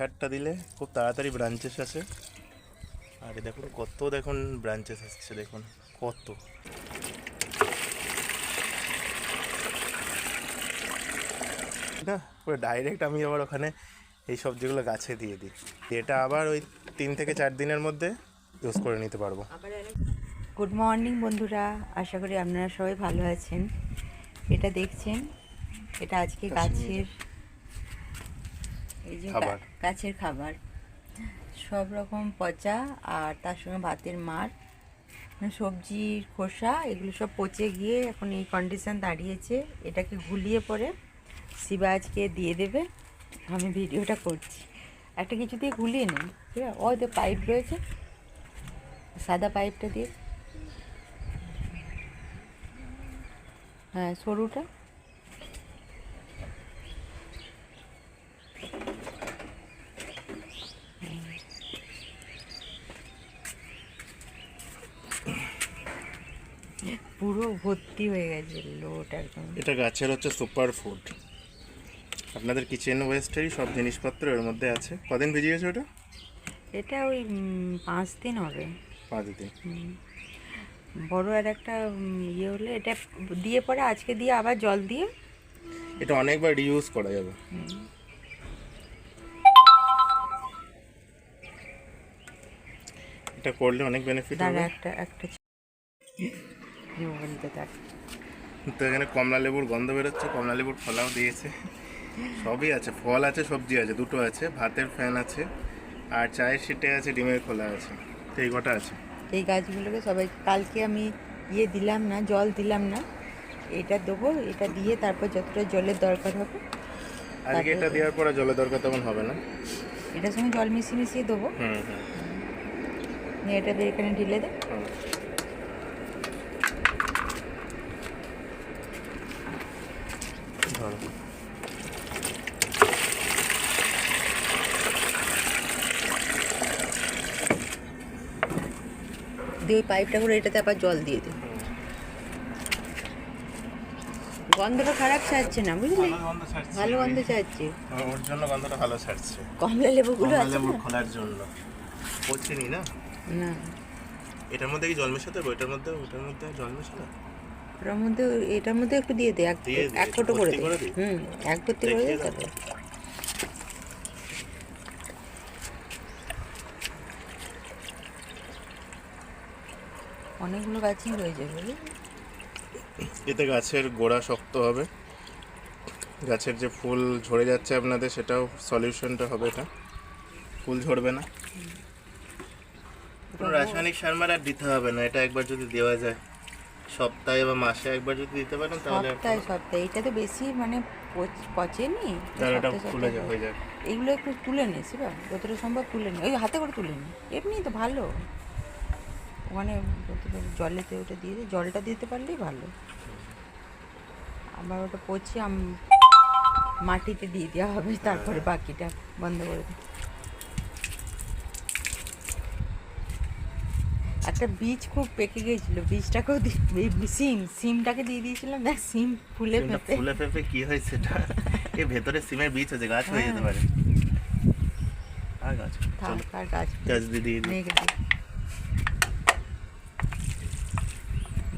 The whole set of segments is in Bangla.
সারটা দিলে খুব তাড়াতাড়ি ব্রাঞ্চেস আসে আর দেখুন কত দেখুন ব্রাঞ্চেস আসছে দেখুন কত। না পুরো ডাইরেক্ট আমি আবার ওখানে এই সবজিগুলো গাছে দিয়ে দিই। এটা আবার ওই তিন থেকে চার দিনের মধ্যে ইউজ করে নিতে পারব। গুড মর্নিং বন্ধুরা। আশা করি আপনারা সবাই ভালো আছেন। এটা দেখছেন এটা আজকে গাছের এই যে গাছের খাবার। সব রকম পচা আর তার সঙ্গে ভাতের মার মানে সবজির খোসা এগুলো সব পচে গিয়ে এখন এই কন্ডিশন দাঁড়িয়েছে। এটাকে গুলিয়ে পরে শিবা আজকে দিয়ে দেবে। আমি ভিডিওটা করছি। একটা কিছু দিয়ে গুলিয়ে নিন ঠিক আছে? ওই তো পাইপ রয়েছে সাদা পাইপটা দিয়ে। হ্যাঁ সরুটা। পুরো ভর্তি হয়ে গেছে লোট একদম। এটা গাছের হচ্ছে সুপার ফুড আপনাদের কিচেন ওয়েস্টেরই সব জিনিসপত্র এর মধ্যে আছে। কদিন ভিজিয়েছে ওটা এটা ওই পাঁচ দিন হবে। পাঁচ দিন। বড় আর একটা ইয়ে হলে এটা দিয়ে পরে আজকে দিয়ে আবার জল দিয়ে। এটা অনেকবার রিউজ করা যাবে। এটা করলে অনেক বেনিফিট হবে। একটা একটা মোবাইলটা দেখ তো এখানে কমলা লেবুর গন্ধ বেরোচ্ছে কমলা লেবুর ফলাও দিয়েছে। সবই আছে ফল আছে সবজি আছে দুটো আছে ভাতের ফ্যান আছে আর চায়ের সিটে আছে ডিমের খোলা আছে তো এই কটা আছে। এই গাছগুলোকে সবাই কালকে আমি ইয়ে দিলাম না জল দিলাম না এটা দেবো এটা দিয়ে তারপর যতটা জলের দরকার হবে আজকে এটা দেওয়ার পরে জলের দরকার তখন হবে না। এটার সঙ্গে জল মিশিয়ে মিশিয়ে দেবো। হুম হুম। এটা দিয়ে এখানে ঢেলে দে। দিয়ে ওই পাইপটা করে এটাতে আবার জল দিয়ে দে গন্ধটা খারাপ ছাড়ছে না বুঝলি? ভালো গন্ধ ছাড়ছে। ছাড়ছে। ওর জন্য গন্ধটা ভালো ছাড়ছে। কমলা লেবুগুলো আছে লেবুর না? খোলার জন্য। পড়ছেনি না? না। এটার মধ্যে কি জল মেশাতে হবে? ওইটার মধ্যে ওটার মধ্যে জল মেশানো ওটার মধ্যে এটার মধ্যে একটু দিয়ে দে এক একটু করে দে। হুম এক ভর্তি করে দে। তারপরে। অনেকগুলো গাছই হয়ে যাবে এতে গাছের গোড়া শক্ত হবে। গাছের যে ফুল ঝরে যাচ্ছে আপনাদের সেটাও সলিউশনটা হবে এটা। ফুল ঝরবে না। কোনো রাসায়নিক সার মার আর দিতে হবে না এটা একবার যদি দেওয়া যায়। সপ্তাহে বা মাসে একবার যদি দিতে পারেন তাহলে সপ্তাহে সপ্তাহে এটা তো বেশি মানে পচ- পচেনি। তাহলে এটা ফুলে হয়ে যাবে। এগুলো একটু তুলে নে শিবা। যতটা সম্ভব তুলে নে। ওই হাতে করে তুলে নে। এমনি তো ভালো। ওখানে জলেতে ওটা দিয়ে জলটা দিতে পারলেই ভালো। আবার ওটা পচে মাটিতে দিয়ে দেওয়া হবে তারপরে বাকিটা বন্ধ করে দে একটা বীজ খুব পেকে গিয়েছিল বীজটাকেও সিম সিমটাকে দিয়ে দিয়েছিলাম দেখ সিম ফুলে পেঁপে ফুলে পেঁপে কি হয়েছে এটা এর ভেতরে সিমের বীজ আছে গাছ হয়ে যেতে পারে। আর গাছ? আর গাছ গাছ দিয়ে দিয়ে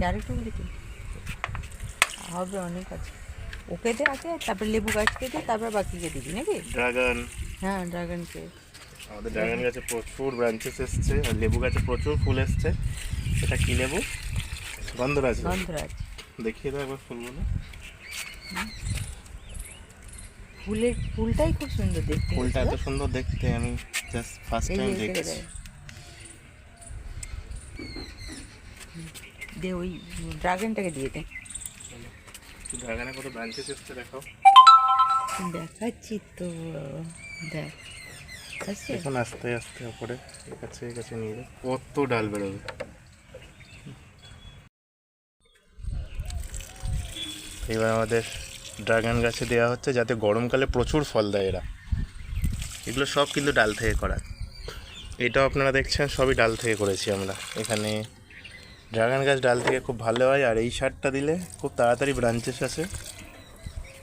নিয়ে আরেকটু হবে অনেক আছে। ওকে দে আগে তারপর লেবু গাছকে দে তারপর বাকিকে দিবি নাকি? ড্রাগন। হ্যাঁ ড্রাগনকে আমাদের ড্রাগন গাছে প্রচুর ব্রাঞ্চেস এসছে আর লেবু গাছে প্রচুর ফুল এসছে। এটা কি লেবু? গন্ধরাজ। গন্ধরাজ। দেখিয়ে দাও একবার ফুলগুলো। ফুলের ফুলটাই খুব সুন্দর দেখতে ফুলটা এত সুন্দর দেখতে আমি জাস্ট ফার্স্ট টাইম দেখছি। দেখ। দে ওই ড্রাগনটাকে দিয়ে দে। ড্রাগনে কত ব্রাঞ্চেস এসছে দেখো দেখাচ্ছি তো দেখ। এখন আস্তে আস্তে ওপরে এর কাছে কাছে নিয়ে যাও কত ডাল বেরোবে। এবার আমাদের ড্রাগন গাছে দেওয়া হচ্ছে যাতে গরমকালে প্রচুর ফল দেয় এরা। এগুলো সব কিন্তু ডাল থেকে করা। এটাও আপনারা দেখছেন সবই ডাল থেকে করেছি আমরা। এখানে ড্রাগন গাছ ডাল থেকে খুব ভালো হয় আর এই সারটা দিলে খুব তাড়াতাড়ি ব্রাঞ্চেস আসে।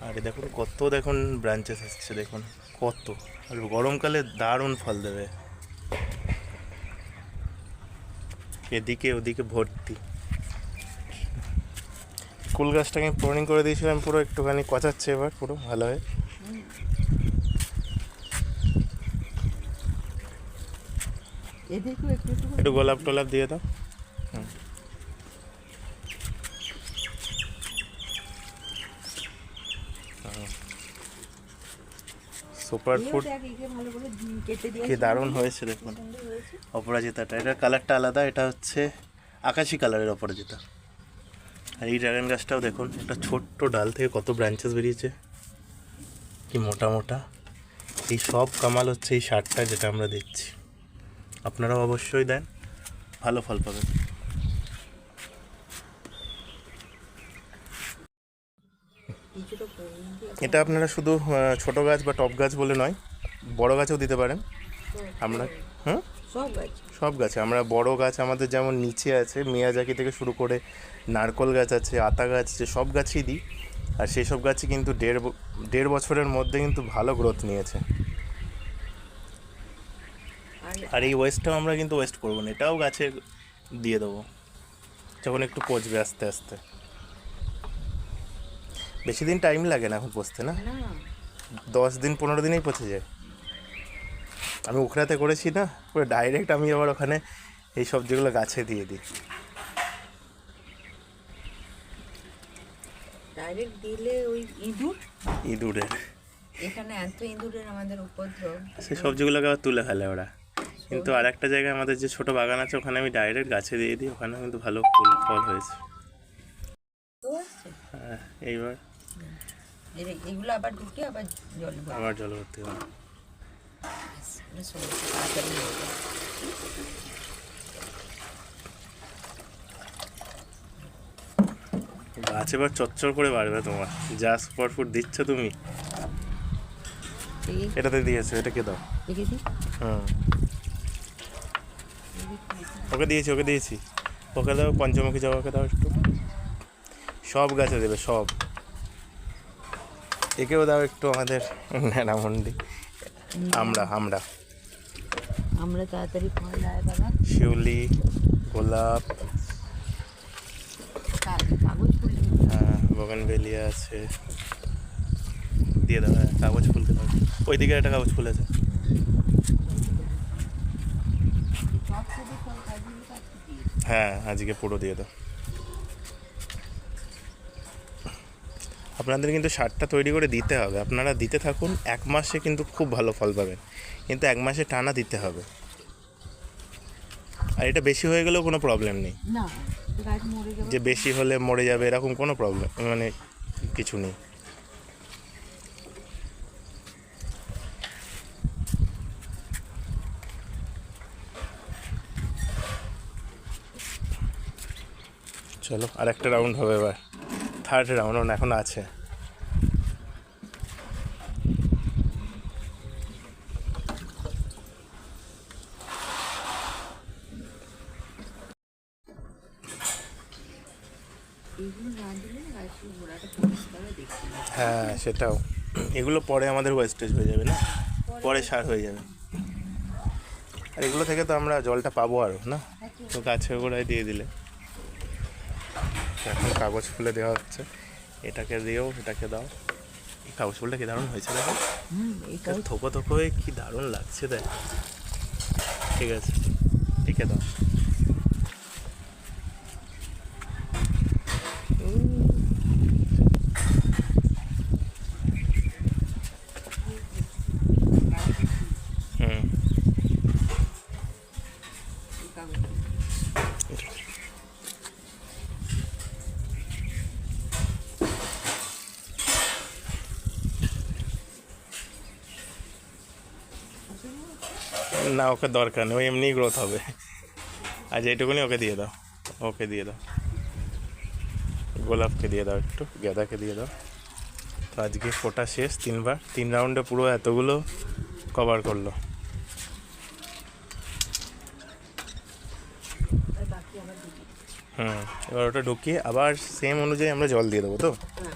আর দেখুন কত দেখুন ব্রাঞ্চেস আসছে দেখুন কত। আর গরমকালে দারুণ ফল দেবে। এদিকে ওদিকে ভর্তি। কুল গাছটাকে আমি প্রনিং করে দিয়েছিলাম পুরো একটুখানি কচাচ্ছে এবার পুরো ভালো হয়। একটু গোলাপ টোলাপ দিয়ে দাও। সুপার ফুড কি দারুণ হয়েছে দেখুন। অপরাজিতাটা এটার কালারটা আলাদা এটা হচ্ছে আকাশি কালারের অপরাজিতা। আর এই ড্রাগন গাছটাও দেখুন একটা ছোট্ট ডাল থেকে কত ব্রাঞ্চেস বেরিয়েছে। কি মোটা মোটা। এই সব কামাল হচ্ছে এই সারটা যেটা আমরা দিচ্ছি। আপনারাও অবশ্যই দেন ভালো ফল পাবেন। এটা আপনারা শুধু ছোট গাছ বা টপ গাছ বলে নয় বড় গাছেও দিতে পারেন। আমরা হুম? সব গাছ? সব গাছে আমরা বড় গাছ আমাদের যেমন নিচে আছে মিয়াজাকি থেকে শুরু করে নারকল গাছ আছে আতা গাছ আছে সব গাছই দিই। আর সেই সব গাছই কিন্তু দেড় দেড় বছরের মধ্যে কিন্তু ভালো গ্রোথ নিয়েছে। আর আর এই ওয়েস্টটাও আমরা কিন্তু ওয়েস্ট করব না এটাও গাছে দিয়ে দেবো। যখন একটু পচবে আস্তে আস্তে। বেশি দিন টাইম লাগে না এখন পচতে না? দশ দিন পনেরো দিনেই পচে যায়। আমি উখড়াতে করেছি না? পুরো ডাইরেক্ট আমি আবার ওখানে এই সবজিগুলো গাছে দিয়ে দিই। ডাইরেক্ট দিলে ওই ইঁদুর? ইঁদুরের। এখানে এত ইঁদুরের আমাদের উপদ্রব। সেই সবজিগুলোকে আবার তুলে ফেলে ওরা। কিন্তু আর একটা জায়গায় আমাদের যে ছোট বাগান আছে ওখানে আমি ডাইরেক্ট গাছে দিয়ে দিই। ওখানে কিন্তু ভালো ফুল ফল হয়েছে। হ্যাঁ এইবার এগুলো আবার ঢুকে আবার জল আবার জল ভর্তি হবে। হয়ে। গাছ এবার চচ্চর করে বাড়বে তোমার। যা সুপার ফুড দিচ্ছ তুমি? এটাতে দিয়েছ এটাকে দাও। হুম ওকে দিয়েছি ওকে দিয়েছি। ওকে দাও পঞ্চমুখী জবাকে দাও একটু। সব গাছে দেবে সব। একেও দাও একটু আমাদের ন্যাড়ামন্ডি। আমরা আমরা। আমরা তাড়াতাড়ি ফল দেয় বাবা। শিউলি গোলাপ। কাগজ বগানবেলিয়া আছে। দিয়ে দাও হ্যাঁ কাগজ ফুল দিয়ে দাও ওইদিকে একটা কাগজ ফুল আছে। হ্যাঁ আজকে পুরো দিয়ে দাও। আপনাদের কিন্তু সারটা তৈরি করে দিতে হবে। আপনারা দিতে থাকুন এক মাসে কিন্তু খুব ভালো ফল পাবেন। কিন্তু এক মাসে টানা দিতে হবে। আর এটা বেশি হয়ে গেলেও কোনো প্রবলেম নেই। যে বেশি হলে মরে যাবে এরকম কোনো প্রবলেম মানে কিছু নেই। চলো আর একটা রাউন্ড হবে এবার। থার্ড রাউন্ড এখন আছে। হয়। হ্যাঁ সেটাও। এগুলো পরে আমাদের ওয়েস্টেজ হয়ে যাবে না? পরে সার হয়ে যাবে। আর এগুলো থেকে তো আমরা জলটা পাবো আরও না? তো গাছের গোড়ায় দিয়ে দিলে। এখন কাগজ ফুলে দেওয়া হচ্ছে। এটাকে দিও এটাকে দাও। এই কাগজ ফুলটা কি দারুণ হয়েছে দেখো? থোপো থোপো হয়ে কি দারুণ লাগছে দেখ। ঠিক আছে একে দাও হুম এই কাগজ না ওকে দরকার নেই ও এমনিই গ্রোথ হবে। আজ এইটুকুনি ওকে দিয়ে দাও ওকে দিয়ে দাও। গোলাপকে দিয়ে দাও একটু গাঁদাকে দিয়ে দাও। তো আজকে ফোটা শেষ তিনবার তিন রাউন্ডে পুরো এতগুলো কভার করল। হুম এবার ওটা ঢুকিয়ে আবার সেম অনুযায়ী আমরা জল দিয়ে দেবো তো? হ্যাঁ।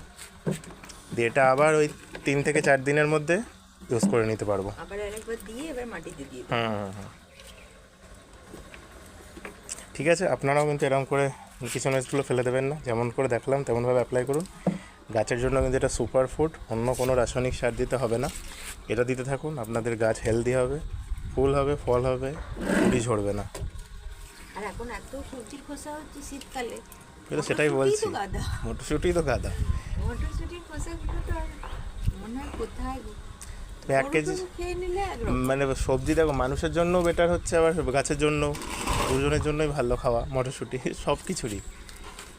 দিয়ে এটা আবার ওই তিন থেকে চার দিনের মধ্যে ইউজ করে নিতে পারব। আবার দিয়ে এবার মাটিতে দিয়ে হুম হুম হুম। ঠিক আছে আপনারাও কিন্তু এরকম করে কিছু নয়েজগুলো ফেলে দেবেন না। যেমন করে দেখলাম তেমনভাবে অ্যাপ্লাই করুন। গাছের জন্য কিন্তু এটা সুপার ফুড অন্য কোনো রাসায়নিক সার দিতে হবে না। এটা দিতে থাকুন আপনাদের গাছ হেলদি হবে ফুল হবে ফল হবে কুড়ি ঝরবে না। আর এখন এত সবজির খোসা হচ্ছে শীতকালে। কিন্তু সেটাই বলছি। মটরশুঁটি তো গাদা মটরশুঁটির খোসাগুলো তো মনে হয় কোথায় এক কেজি মানে সবজি দেখো মানুষের জন্য বেটার হচ্ছে আবার গাছের জন্য দুজনের জন্যই ভালো খাওয়া মটরশুঁটি সব কিছুরই।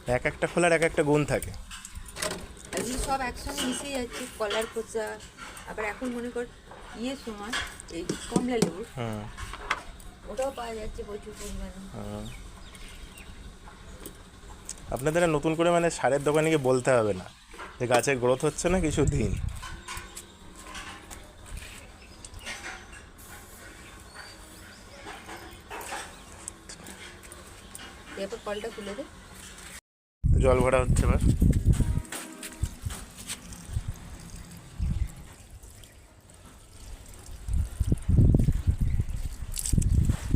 এক একটা খোলার এক একটা গুণ থাকে। সব একসঙ্গে মিশে যাচ্ছে কলার খোসা আবার এখন মনে কর ইয়ে সময় এই কমলা লেবুর হুম। ওটাও পাওয়া যাচ্ছে প্রচুর পরিমাণে। আপনাদের নতুন করে মানে সারের দোকানে গিয়ে বলতে হবে না যে গাছের গ্রোথ হচ্ছে না কিছু দিন এরপর কলটা খুলে দে। জল ভরা হচ্ছে এবার।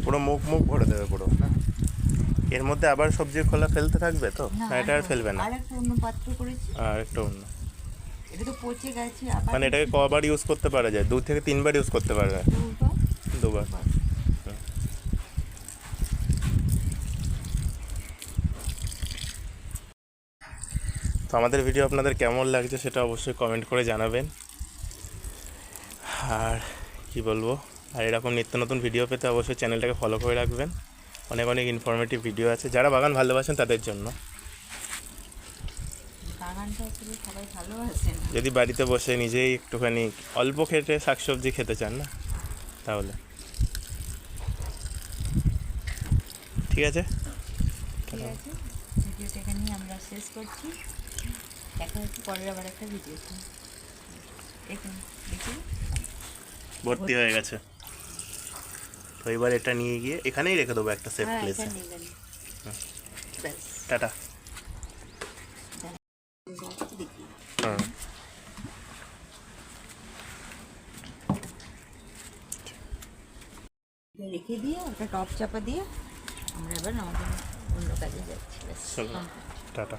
পুরো মুখ মুখ ভরে দেবে পুরো। এর মধ্যে আবার সবজির খোলা ফেলতে থাকবে তো? না এটা আর ফেলবে না। আর একটা অন্য পাত্র করেছি। আর একটা অন্য। এটা তো পচে গেছে আবার মানে এটাকে কবার ইউজ করতে পারা যায় দু থেকে তিনবার ইউজ করতে পারবে দুবার। দুবার। তো আমাদের ভিডিও আপনাদের কেমন লাগছে সেটা অবশ্যই কমেন্ট করে জানাবেন। আর কি বলব? আর এরকম নিত্য নতুন ভিডিও পেতে অবশ্যই চ্যানেলটাকে ফলো করে রাখবেন। অনেক অনেক ইনফরমেটিভ ভিডিও আছে। যারা বাগান ভালোবাসেন তাদের জন্য। যদি বাড়িতে বসে নিজেই একটুখানি অল্প খেটে শাকসবজি খেতে চান না তাহলে। ঠিক আছে? ঠিক আছে। ভিডিওটা এখানেই আমরা শেষ করছি। দেখা হচ্ছে পরের আবার একটা ভিডিওতে দেখুন দেখি। ভর্তি হয়ে গেছে। তো এবার এটা নিয়ে গিয়ে এখানেই রেখে দেবো একটা সেফ হ্যাঁ প্লেসে এখানে ব্যাস। টাটা। এটা রেখে দিয়ে একটা টপ চাপা দিয়ে আমরা এবার আমাদের অন্য কাজে যাচ্ছি। টাটা।